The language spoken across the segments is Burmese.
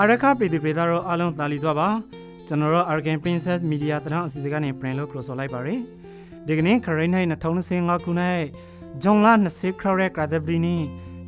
အာရခပြည်သူပြည်သားတို့အားလုံးတာလီစွာပါကျွန်တော်တို့ Argan Princess Media တရအစီအစဉ်ကနေပြင်လို့ cross လိုက်ပါရယ်ဒီကနေ့ခရိုင်းနိုင်2025ခုနှစ်ဂျွန်လ20ခရရက်ကာဒဘရီနီ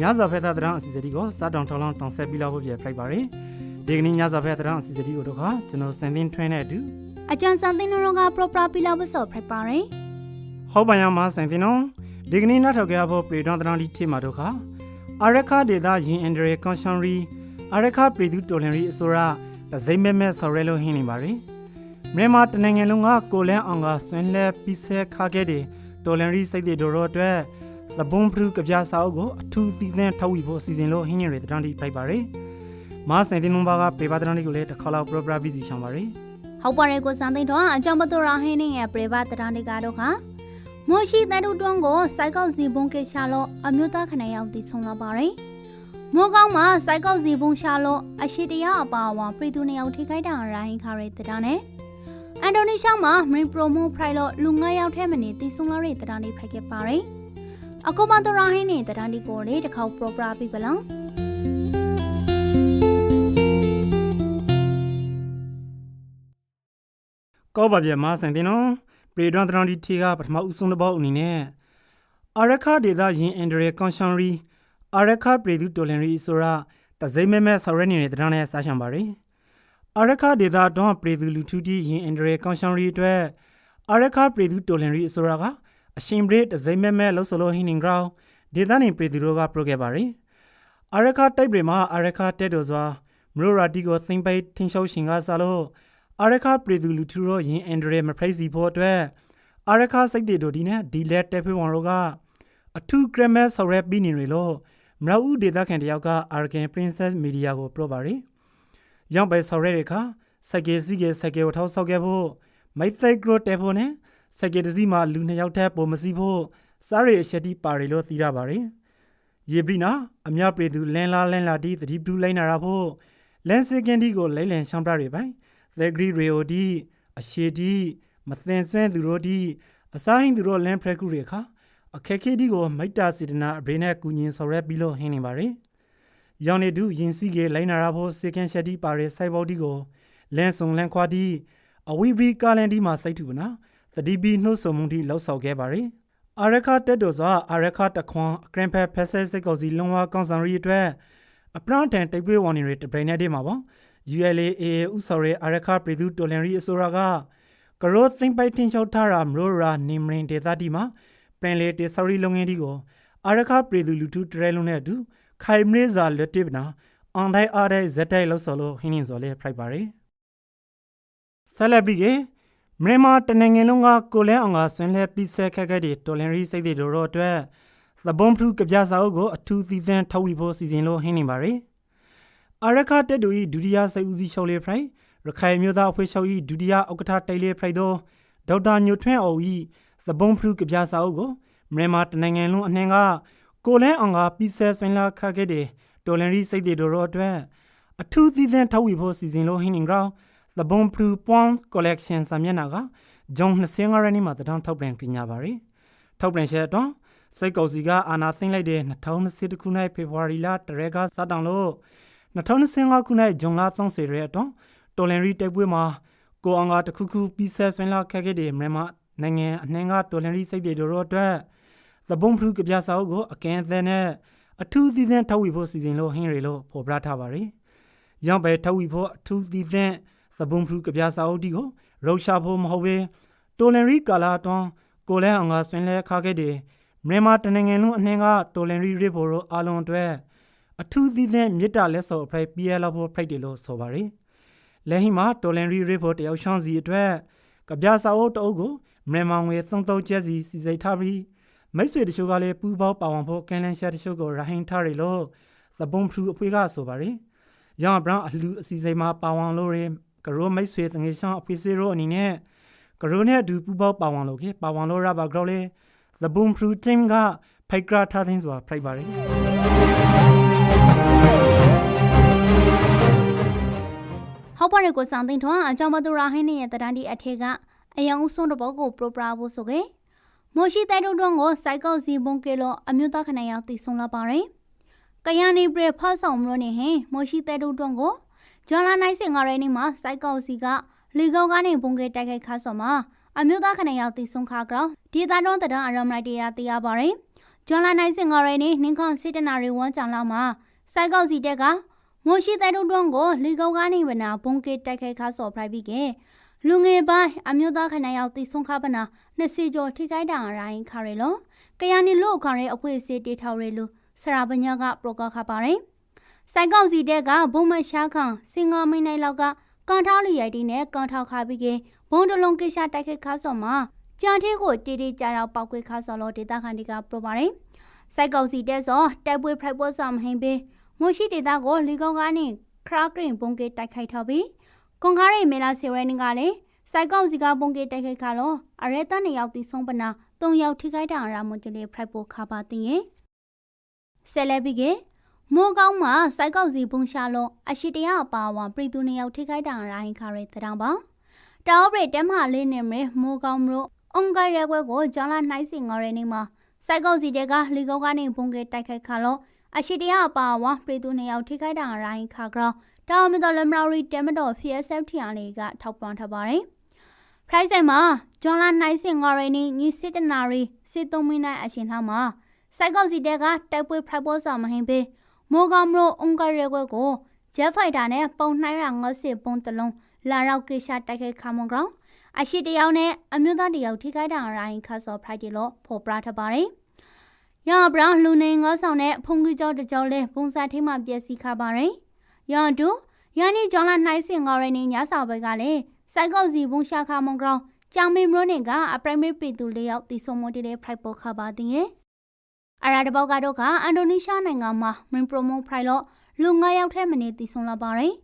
ညဇာဖက်တာတရအစီအစဉ်ကိုစားတောင်ထောင်းလောင်းတောင်ဆက်ပြီးလောက်ဖို့ပြဖိုက်ပါရယ်ဒီကနေ့ညဇာဖက်တရအစီအစဉ်ကိုတော့ခကျွန်တော်စန်တင်ထွင်းတဲ့အတူအကျန်စံတင်တော်က proper ပြလောက်ဆော့ဖိုက်ပါရယ်ဟုတ်ပါရမစန်တင်နော်ဒီကနေ့နောက်ထောက်ကြဖို့ပြည်တော်တရလီတီမှာတော့ခအာရခဒေတာယင်အန်ဒရီကွန်ရှန်ရီ အာရခပြည်သူတော်လန်ရီအစိုးရတစိမ့်မဲမဲဆော်ရဲလို့ဟင်းနေပါရယ်မြန်မာတနိုင်ငံလုံးကကိုလန်းအောင်ကဆွန်လဲပြီးဆဲခါခဲ့တဲ့တော်လန်ရီစိတ်တွေတော်တော်အတွက်သဘုံဖရုကပြစာအုပ်ကိုအထူးသီးသန့်ထုတ်ဝေဖို့အစီအစဉ်လို့ဟင်းနေရတဲ့တရန်တီဖိုက်ပါရယ်မစန်တင်နုံဘာကပေပါတရန်တီကိုလည်းတစ်ခါလောက် proper ပြီးစီချောင်းပါရယ်ဟုတ်ပါရဲ့ကိုစံတင်တော်အကြောင်းမတော်ရဟင်းနေရဲ့ပြပတရန်ဒီကတော့ခမိုရှိတဲ့တို့တွန်းကိုစိုက်ကောက်စီဘုံကိရှာလို့အမျိုးသားခဏရောက်တည်ဆုံလာပါရယ် မိုးကောင်းမှာစိုက်ကောက်စီဘုံရှာလို့အရှိတရားအပါအဝင်ပြည်သူနှစ်ယောက်ထိခိုက်တာရိုင်းခါရဲတရနဲ့အန်တိုနီရှာမှာမရင်ပရိုမိုဖရိုင်လို့လူ9ယောက်ထဲမနေတည်ဆုံလာတဲ့တရန်ဒီဖိုက်ခဲ့ပါရယ်အကောမတော်ရဟင်းနေတရန်ဒီကိုလေတစ်ခေါက်ပရိုပရာပြီပလားကောပါပြမစံတင်နော်ပြည်တော်တရန်တီတီကပထမဦးဆုံးတစ်ပေါက်အနေနဲ့အာရခဒေတာယင်အန်ဒရီကွန်ရှန်ရီ အာရခပြည်သူတော်လန်ရီဆိုတာတစိမ့်မဲမဲဆော်ရဲနေတဲ့တရန်နဲ့စားရှံပါရယ်အာရခဒေတာတော့ပြည်သူလူထုတီယင်အန်ဒရီကွန်ရှန်ရီအတွက်အာရခပြည်သူတော်လန်ရီဆိုတာကအရှင်ဘရစ်တစိမ့်မဲမဲလို့ဆိုလို့ဟင်းနင်ဂရောင်းဒေတာနေပြည်သူတို့ကပရိုခဲ့ပါရယ်အာရခတိုက်ပြည်မှာအာရခတက်တော်စွာမရိုရာတီကိုသိမ့်ပိတ်ထင်းရှုပ်ရှင်ကစားလို့အာရခပြည်သူလူထုရောယင်အန်ဒရမဖိတ်စီဖို့အတွက်အာရခစိတ်တွေတို့ဒီနဲ့ဒီလက်တက်ဖွေးဝန်တို့ကအထူးဂရမတ်ဆော်ရက်ပြီးနေရလို့ မရဦးဒေတာခင်တယောက်က Argan Princess Media ကိုပြောပါရယ်။ရောင်းပဲဆော်ရက်တဲ့အခါစက်ကေစီကေစက်ကေကိုထောက်ဆောက်ခဲ့ဖို့မိုက်သိဂရိုတက်ဖို့နဲ့စက်ကေတစီမှာလူနှစ်ယောက်ထက်ပုံမစီဖို့စားရအရှက်တီပါရီလို့သိရပါရယ်။ယေဘရီနာအမြပြည်သူလန်လာလန်လာတီသတိပူလိုက်နာတာဖို့လန်စကန်ဒီကိုလိုက်လန်ရှောင်းပြရပိုင်သက်ဂရီရေအိုဒီအရှိဒီမသင်ဆွဲသူတို့ဒီအစားဟင်းသူတို့လန်ဖရက်ကူတွေခါ အခက်ခဲဒီကိုမိုက်တာစီဒနာအဘိနဲ့ကူညင်ဆော်ရက်ပြီးလို့ဟင်းနေပါရယ်။ရောင်နေတူရင်စီကေလိုင်းနာရာဖို့စေကန်ရှက်ဒီပါရဲစိုက်ဘောက်ဒီကိုလန်ဆုံလန်ခွာဒီအဝီဘရီကာလန်ဒီမှာစိုက်တူပနာသတိပီနှုတ်ဆုံမှုဒီလောက်ဆောက်ခဲ့ပါရယ်။အာရခတက်တော်စွာအာရခတခွန်ဂရန်ဖက်ဖက်ဆက်စိတ်ကောစီလုံဝကောင်ဆောင်ရီအတွက်အပရန်တန်တိတ်ပွေးဝန်နေရတပရိနေဒီမှာပေါ့ ULAA ဥဆော်ရဲအာရခပြည်သူတော်လန်ရီအစိုးရကကရိုသိမ့်ပိုက်တင်ချောက်ထားတာမရိုရာနေမရင်ဒေသတီမှာ ပြန်လေတေဆော်ရီလုံငင်းဒီကိုအာရခပြည်သူလူထုတရဲလုံးနဲ့အတူခိုင်မရေဇာလက်တစ်နာအွန်တိုင်းအားတဲ့ဇက်တိုက်လို့ဆိုလို့ဟင်းနေစော်လေးဖိုက်ပါရယ်ဆလဘီကမြန်မာတနင်္ဂနွေလုံးကကိုလဲအောင်ကဆွင်လဲပြီးဆက်ခက်ခက်တွေတော်လန်ရီစိတ်တွေတို့တော့အတွက်သဘုံဖရုကပြစာအုပ်ကိုအထူးသီးသန့်ထုတ်ဝေဖို့စီစဉ်လို့ဟင်းနေပါရယ်အာရခတက်တူဤဒုတိယစိတ်ဦးစီးချုပ်လေးဖရိုင်ရခိုင်မျိုးသားအဖွဲ့ချုပ်ဤဒုတိယဥက္ကဋ္ဌတိုင်လေးဖရိုင်သောဒေါက်တာညိုထွန်းအောင်ဤ သဘုံဖရုကပြစာအုပ်ကိုမြန်မာတနိုင်ငံလုံးအနှင်းကကိုလန်းအောင်ကပြီးဆဲဆွင်လာခခဲ့တဲ့တော်လန်ရီစိတ်တွေတို့တော့အတွက်အထူးသီးသန့်ထုတ်ဝေဖို့စီစဉ်လို့ဟင်းနေကြောင်းသဘုံဖရုပွန်ကော်လက်ရှင်စာမျက်နှာကဂျုံ25ရက်နေ့မှာတထောင်ထုတ်ပြန်ပြညာပါရယ်ထုတ်ပြန်ချက်တော့စိတ်ကော်စီကအာနာသိမ့်လိုက်တဲ့2020ခုနှစ်ဖေဖော်ဝါရီလတရက်ကစတောင်လို့2025ခုနှစ်ဇွန်လ30ရက်အတွင်းတော်လန်ရီတိုက်ပွဲမှာကိုအောင်ကတခုခုပြီးဆက်ဆွင်လာခဲ့ခဲ့တဲ့မြန်မာ နိုင်ငံအနှင်းကတော်လန်ရီစိတ်တွေတို့အတွက်သဘုံဖရုကပြစာအုပ်ကိုအကန့်အသတ်နဲ့အထူးသီးသန့်ထုတ်ဝေဖို့စီစဉ်လို့ဟင်းရီလို့ဖော်ပြထားပါရယ်။ရောင်းပဲထုတ်ဝေဖို့အထူးသီးသန့်သဘုံဖရုကပြစာအုပ်ဒီကိုရုပ်ရှာဖို့မဟုတ်ဘဲတော်လန်ရီကာလာအတွင်းကိုလဲအောင်ကဆွင်လဲခါခဲ့တဲ့မြန်မာတနိုင်ငံလုံးအနှင်းကတော်လန်ရီရစ်ဖို့တို့အားလုံးအတွက်အထူးသီးသန့်မြစ်တာလက်စော်အဖိုက် PL ဖို့ဖိုက်တယ်လို့ဆိုပါရယ်လက်ဟိမှာတော်လန်ရီရီဖို့တယောက်ချောင်းစီအတွက်ကပြစာအုပ်တအုပ်ကို မြန်မာငွေ33ကျပ်စီစီစိတ်ထားပြီးမိတ်ဆွေတချို့ကလည်းပူပေါပါဝင်ဖို့ကန်လန်ရှာတချို့ကိုရဟင်ထားရလို့သဘုံဖူအဖွေးကဆိုပါရယ်ရောင်ဘရောင်းအလူအစီစိမ်မှာပါဝင်လို့ရကရိုမိတ်ဆွေတငယ်ဆောင်အဖွေးစေရောအနေနဲ့ကရိုနဲ့အတူပူပေါပါဝင်လို့ကေပါဝင်လို့ရပါကြောလေသဘုံဖူ team ကဖိုက်ကရာထားသင်းဆိုတာဖိုက်ပါရယ်ဟုတ်ပါရဲ့ကိုစံတင်ထွန်းအကြောင်းမတော်ရဟင်းနေရဲ့တရန်ဒီအထက်က အယံဦးဆုံးတဘောကိုပရိုပရာဖို့ဆိုကေမိုရှိတဲ့တို့တော့ကိုစိုက်ကောက်စီဘုံကေလို့အမျိုးသားခဏရောက်တည်ဆုံလာပါရယ်ကယာနေပြဖတ်ဆောင်မလို့နေဟင်မိုရှိတဲ့တို့တော့ကိုဂျွန်လာနိုင်စင်ငါရဲနေမှာစိုက်ကောက်စီကလီကောကနေဘုံကေတိုက်ခိုက်ခါဆော်မှာအမျိုးသားခဏရောက်တိဆုံးခါကြောဒေတာတော့တရအရမလိုက်တရားတရားပါရင်ဂျွန်လာနိုင်စင်ငါရဲနေနင်းခွန်စစ်တနာရီဝမ်းကြောင်လာမှာစိုက်ကောက်စီတက်ကမိုရှိတဲ့တို့တွန်းကိုလီကောကနေဝနာဘုံကေတိုက်ခိုက်ခါဆော်ဖရိုက်ပြီးက လူငယ်ပိုင်းအမျိုးသားခဏရောက်တိဆုံးခါပနာနှစ်စီကျော်ထိခိုက်တာရိုင်းခါရဲလောကရနီလို့ခါရဲအဖွဲစေတေထော်ရဲလူစရာပညာကပရိုကခါပါရင်စိုက်ကောက်စီတက်ကဘုံမရှားခံစင်ငါမိနိုင်လောက်ကကန်ထောက်လီရိုက်တီနဲ့ကန်ထောက်ခါပြီးကဘုံတလုံးကိစ္စတိုက်ခိုက်ခါဆော်မှာကြံသေးကိုတီတီကြတော့ပောက်ကွေးခါဆော်လို့ဒေတာခန်ဒီကပရိုပါရင်စိုက်ကောက်စီတက်စောတိုက်ပွဲဖရိုက်ပွဲဆောင်မဟင်းပေးမရှိဒေတာကိုလီကောက်ကနေခရာဂရင်ဘုံကေတိုက်ခိုက်ထော်ပြီး ကွန်ကားရိမေလာစီရဲနင်းကလည်းစိုက်ကောက်စီကဘုံကေတိုက်ခိုက်ခါလို့အရဲတန်နေရောက်တီဆုံးပနာ၃ယောက်ထိခိုက်တာရာမွန်တလေးဖရိုက်ပိုခါပါတင်ရဲ့ဆယ်လဲပြီးကမိုးကောင်းမှာစိုက်ကောက်စီဘုံရှာလို့အရှိတရအပါဝါပြည်သူနှစ်ယောက်ထိခိုက်တာရာဟင်ခါရဲတရောင်ပါတောက်ပရိတက်မလေးနေမရမိုးကောင်းမလို့အုံကရဲကွဲကိုဂျောင်းလာနှိုင်းစင်ငရဲနေမှာစိုက်ကောက်စီတဲ့ကလီကောက်ကနေဘုံကေတိုက်ခိုက်ခါလို့ အရှိတရအပါဝါပြည်သူနှစ်ယောက်ထိခိုက်တာရာဟင်ခါကြောတောင်မတော်လမရီတမတော် FSF ထီအလေးကထောက်ပံ့ထားပါတယ်။ price ဆိုင်မှာဂျွန်လာနိုင်စင်ငရနီညီစစ်တနာရီစစ်သုံးမိနိုင်အရှင်ထားမှာစိုက်ကောက်စီတဲ့ကတိုက်ပွဲဖရိုက်ပေါ်ဆောင်မဟင်းပေးမိုးကောင်မလို့အုံကရဲကွဲကိုဂျက်ဖိုက်တာနဲ့ပုံနှိုင်းရငေါစစ်ပုံတလုံးလာရောက်ကိရှာတိုက်ခိုက်ခါမွန်ကောင်အရှိတယောက်နဲ့အမျိုးသားတယောက်ထိခိုက်တာရိုင်းခါဆော့ဖရိုက်တီလို့ဖော်ပြထားပါတယ်။ ရဘရောင်လူနေငေါဆောင်နဲ့ဖုန်ကြီးကျော်တကြောလဲပုံစံထိမှပျက်စီးခါပါတယ်။ရန်တူယန်နီဂျွန်လာနှိုင်းစင်ငေါရနေညစာဘက်ကလည်းစိုက်ကောက်စီဘုံရှာခါမွန်ကောင်ကြောင်မီမရိုနေကအပရိုင်မေပရီတူလေးယောက်တီဆုံမတီတဲ့ဖရိုက်ပေါ်ခါပါတင်ရဲ့အရာတဘောက်ကတော့ကအင်ဒိုနီးရှားနိုင်ငံမှာမင်ပရိုမိုဖရိုက်လို့လူ9ယောက်ထဲမနေတီဆုံလာပါတယ်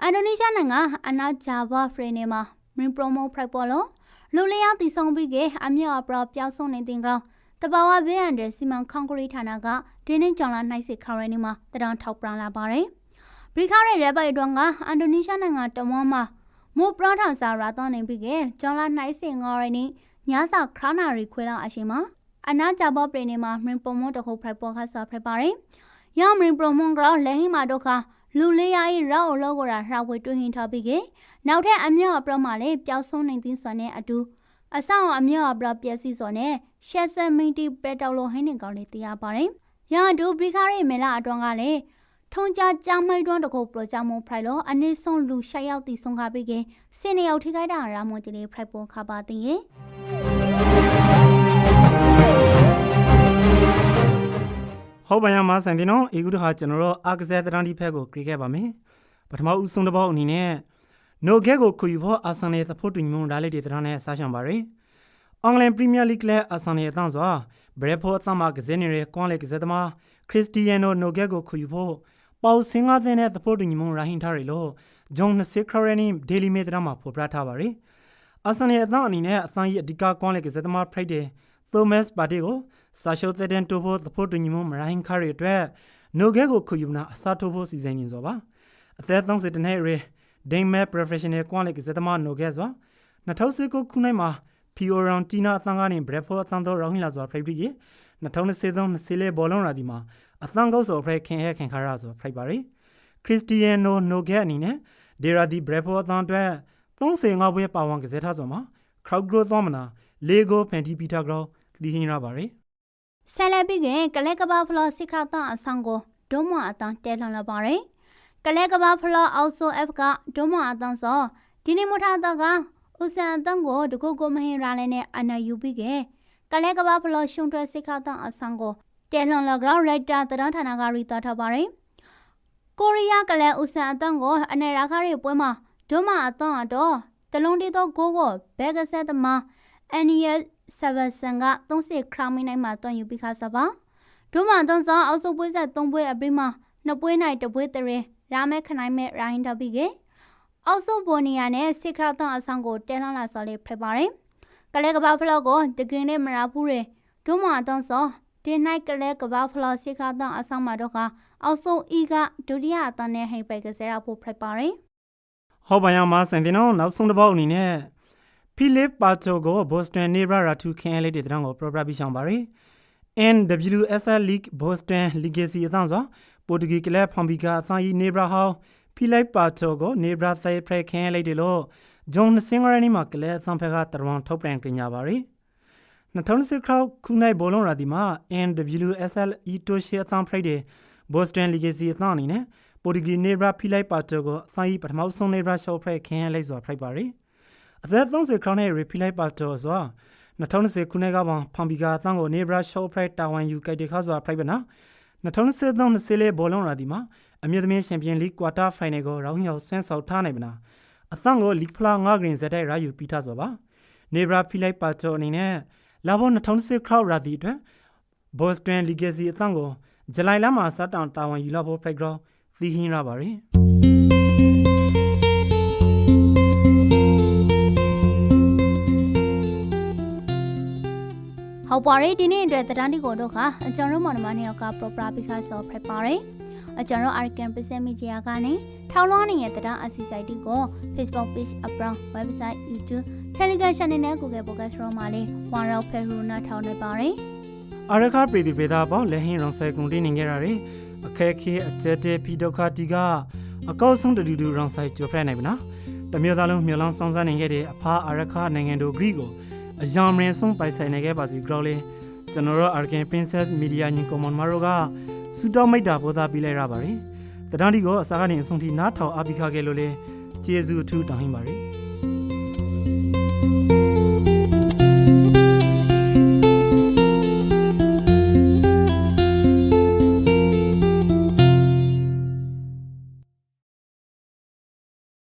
အင်ဒိုနီးရှားနိုင်ငံအနာဂျာဗာဖရနေမှာမင်ပရိုမိုဖရိုက်ပေါ်လို့လူလေးယောက်တီဆုံပြီးကအမြောက်အပရောပျောက်ဆုံးနေတင်ကောင် တဘာဝဘေးအန်ဒရစီမန်ကွန်ကရစ်ဌာနကဒီနေ့ကြောင်လာနှိုက်စစ်ခရိုင်နေမှာတရောင်ထောက်ပံလာပါတယ်ဘရိခါရဲရဲပိုက်တွန်းကအင်ဒိုနီးရှားနိုင်ငံတမွန်မှာမိုပရထောင်စာရာတော့နေပြီးကဂျွန်လာနှိုက်စင်ငေါ်ရနေညစာခရနာရီခွေလာအရှင်မှာအနာကြဘောပရိနေမှာမင်ပမွန်တခုဖရိုက်ပေါ်ခါစာဖရိုက်ပါတယ်။ရောင်မင်ပမွန်ကလည်းဟိမာတော့ခါလူလေးယာဤရောက်လောကရာဟရာဝေတွင်ဟင်ထားပြီးကနောက်ထပ်အမြော့အပရမလေးပျောက်ဆုံးနေသင်းစွာနဲ့အတူ အဆောင်အမြော့အပရပျက်စီးစွာနဲ့ရှက်ဆမင်းတီပရက်တော်လိုဟင်းနေကောင်းလေးတရားပါတယ်။ရောင်ဒူဘရိခါရဲမေလာအတွန်းကလည်းထုံကြကြမိုက်တွန်းတကုတ်ပရိုဂျာမွန်ဖရိုက်လို့အနည်းဆုံးလူရှက်ရောက်တည်ဆုံးခါပြီးကစင်နေရောက်ထိခိုက်တာရာမွန်ကြီးလေးဖရိုက်ပေါ်ခါပါတင်ရဲ့ဟုတ်ပါရမဆန်တင်နော်အေကုတဟာကျွန်တော်တို့အာကစားတရန်ဒီဖက်ကိုကြည့်ခဲ့ပါမယ်ပထမဦးဆုံးတစ်ပေါက်အနေနဲ့ နိုဂက်ကိုခူယူဖို့အာဆန်နယ်သဖို့တူညီမှုဓာတ်လေးတွေတရန်နဲ့စားရှောင်ပါရယ်အင်္ဂလန်ပရီးမီးယားလိဂ်လဲအာဆန်နယ်အသံစွာဘရက်ဖို့အသံမှာကစားနေတဲ့ကွန်လေကစားသမားခရစ္စတီယန်နိုနိုဂက်ကိုခူယူဖို့ပေါစင်ကားတဲ့နဲ့သဖို့တူညီမှုရာဟင်ထားရလို့ဂျွန်နစစ်ခရနီဒေးလီမေတရာမှာဖော်ပြထားပါရယ်အာဆန်နယ်အသံအနေနဲ့အသံရဲ့အဓိကကွန်လေကစားသမားဖရိုက်တယ်သောမတ်ပါတီကိုစာရှုတဲ့တဲ့တိုဖို့သဖို့တူညီမှုမရိုင်းခါရအတွက်နိုဂဲကိုခူယူနာအစားထိုးဖို့စီစဉ်နေဆိုပါအသက်30နှစ်ရဲ ဒိန်မဲ professional ကွန်လေကစားသမားနိုဂဲဆို2019ခုနှစ်မှာဖီယိုရန်တီနာအသံကနေဘရက်ဖော်အသံတော်ရောင်းလာဆိုဖရိုက်ပြီးက2023 20လေဘောလုံးရာဒီမှာအသံကောက်ဆိုဖရိုက်ခင်ဟဲခင်ခါရဆိုဖရိုက်ပါရီခရစ္စတီယန်နိုနိုဂဲအနေနဲ့ဒေရာဒီဘရက်ဖော်အသံအတွက်35ပွဲပါဝင်ကစားထားဆိုမှာ crowd growth သောမနာလေဂိုဖန်တီပီတာဂရောဒီဟင်းရပါရီဆယ်လက်ပြီးကကလဲကဘာဖလောစစ်ခါတအဆောင်ကိုဒုံမအတန်းတဲလှန်လာပါတယ် ကလဲကဘာဖလောအောက်ဆို F ကဒုံမအတန်းစောဒီနေ့မထတော့ကဥစံအတန်းကိုတကုတ်ကိုမဟင်ရာလဲနဲ့အနာယူပြီးကကလဲကဘာဖလောရှုံထွက်စစ်ခါတအဆောင်ကိုတဲလှန်လာကြောက်ရိုက်တာတရန်ဌာနကရီတာထားပါတယ်ကိုရီးယားကလဲဥစံအတန်းကိုအနေရာခရီပွဲမှာဒုံမအတန်းအတော့တလုံးတီတော့ကိုကိုဘဲကဆက်သမားအန်နီယဆဗဆန်က30ခရမီနိုင်မှာတွန်ယူပြီးခါစပါဒုမန်တန်စောအောက်စုပွဲဆက်3ပွဲအပြီးမှာနှစ်ပွဲနိုင်တပွဲတရင် ရာမဲခနိုင်မဲရိုင်းတပြီးကအောက်စုဘော်နီယာနဲ့စစ်ခရတန်အဆောင်ကိုတဲလန်းလာစော်လေးဖိပါတယ်ကလဲကဘာဖလော့ကိုတကင်းနဲ့မရာဖူးရဒုမန်တန်စောဒီနိုင်ကလဲကဘာဖလော့စစ်ခရတန်အဆောင်မှာတော့ကအောက်စုအီကဒုတိယအတန်းနဲ့ဟိပိုက်ကစရာဖို့ဖိပါတယ်ဟုတ်ပါရမဆန်တင်နော်နောက်ဆုံးတစ်ပေါက်အနေနဲ့ဖိလစ်ပါတိုကိုဘော့စတန်နေရာရာတူခင်လေးတဲ့တောင်ကိုပရိုပရာပြီးဆောင်ပါရယ် NWSL League Boston Legacy အသံဆို ပိုတူဂီကလပ်ဖန်ဘီကာအသံဤနေဘရာဟောင်းဖဖိလိုက်ပါချောကိုနေဘရာသေဖရခင်းလိုက်တယ်လို့ဂျွန်စင်ဂရနီမှာကလဲအသံဖက်ကတရဝန်ထုတ်ပြန်ကြညာပါရီ2006ခရောက်ခုနိုင်ဘောလုံးရာဒီမှာ NWSL အီတိုရှီအသံဖရိုက်တဲ့ Boston Legacy အသံအနေနဲ့ပိုဒီဂရီနေဘရာဖိလိုက်ပါချောကိုအသံကြီးပထမဆုံးနေဘရာရှော့ဖရက်ခင်းလိုက်စွာဖရိုက်ပါရီအသက်30ခရောက်နဲ့ရီဖိလိုက်ပါချောစွာ2020ခုနှစ်ကပန်ဖန်ဘီကာအသံကိုနေဘရာရှော့ဖရက်တာဝန်ယူကြိုက်တဲ့ခါစွာဖရိုက်ပါနာ 2023-24ဘောလုံးရာဒီမှာအမြင့်သမီးချန်ပီယံလိကွာတာဖိုင်နယ်ကိုရောင်းမြောက်ဆွမ်းဆောက်ထားနိုင်မလားအသံကိုလီဖလာ9ဂရင်ဇက်တိုက်ရာယူပြီးထားဆိုပါနေဘရာဖီလိုက်ပါချောအနေနဲ့လာဘော2020ခရောက်ရာဒီအတွက်ဘော့စတန်လီဂက်စီအသံကိုဇူလိုင်လမှာစတောင်တာဝန်ယူလာဖို့ဖိုက်ဂရောသီဟင်းရပါရီ ဟုတ်ပါရဲ့ဒီနေ့အတွက်တဒန်းဒီကိုတို့ကအကျွန်တော်မောင်နှမနှစ်ယောက်က proper ပြီးခါဆော့ဖရက်ပါရယ်အကျွန်တော် Arkan Present Media ကနေထောက်လောင်းနေတဲ့တဒန်းအစီစိုက်တီကို Facebook page အပရော website YouTube Telegram channel နဲ့ Google Podcast ရောမှာလေးဝါရောက်ဖဲဟူနာထောက်နေပါရယ်အာရခပရိဒီပေတာပေါ့လက်ဟင်းရောင်ဆဲကုန်တင်းနေကြတာရီအခက်ခဲအကျက်တဲပြီးဒုက္ခတီကအကောက်ဆုံးတူတူရောင်ဆိုင်ကြိုဖရက်နိုင်ပါနော်တမျိုးသားလုံးမျိုးလောင်းဆောင်စားနေခဲ့တဲ့အဖာအာရခနိုင်ငံတို့ဂရီကို အယောင်မရင်ဆုံးပိုင်ဆိုင်နေခဲ့ပါစီကြောလေးကျွန်တော်တို့ Arkan Princess Media ညီကောင်မမတို့ကစူတောင်းမိတ်တာပို့သားပြီးလိုက်ရပါရီတဒန်းဒီကိုအစားကနေအဆုံးထိနားထောင်အပိခခဲ့လို့လေကျေးဇူးအထူးတောင်းဟင်းပါရီ